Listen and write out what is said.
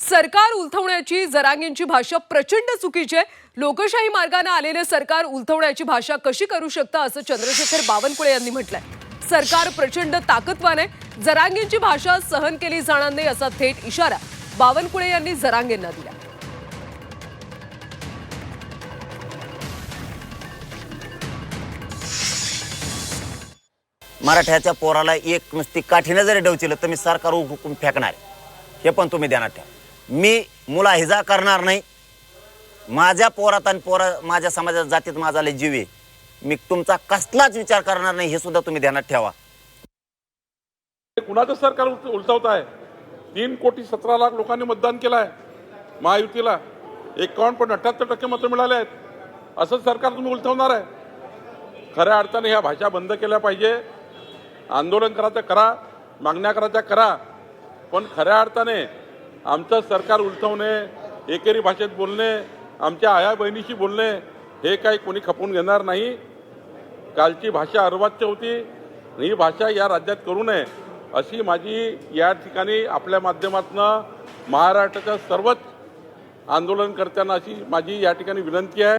सरकार उलथवण्याची जरांगींची भाषा प्रचंड चुकीची आहे. लोकशाही मार्गाने आलेले सरकार उलथवण्याची भाषा कशी करू शकतं असं चंद्रशेखर बावनकुळे यांनी म्हटलंय. सरकार प्रचंड ताकदवान आहे. जरांगींची भाषा सहन केली जाणार नाही असा थेट इशारा बावनकुळे यांनी जरांगेंना दिला. मराठ्याच्या पोराला एक नुसती काठीनं जरी डवचिलं तर मी सरकार हुकूम फेकणार हे पण तुम्ही ध्यानात ठेवा. मी मुला हिजा करणार नाही. माझ्या पोरात आणि पोरा माझ्या समाजात जातीत माझा लय जीव आहे. मी तुमचा कसलाच विचार करणार नाही हे सुद्धा तुम्ही ध्यानात ठेवा. कुणाचं सरकार उलटवत आहे तीन कोटी सतरा लाख लोकांनी मतदान केलं आहे महायुतीला. एकावन्न पॉईंट अठ्याहत्तर टक्के मतं मिळाले आहेत. असं सरकार तुम्ही उलथवणार आहे. खऱ्या अर्थाने ह्या भाषा बंद केल्या पाहिजे. आंदोलन करायचं करा मागण्या करायच्या करा. पण खऱ्या अर्थाने आमचं सरकार उलथवणे एकेरी भाषेत बोलणे आमच्या आया बहिणीशी बोलणे हे काही कोणी खपवून घेणार नाही. कालची भाषा अर्वाच्य होती. ही भाषा या राज्यात करू नये अशी माझी या ठिकाणी आपल्या माध्यमातून महाराष्ट्राच्या सर्वच आंदोलनकर्त्यांना अशी माझी या ठिकाणी विनंती आहे.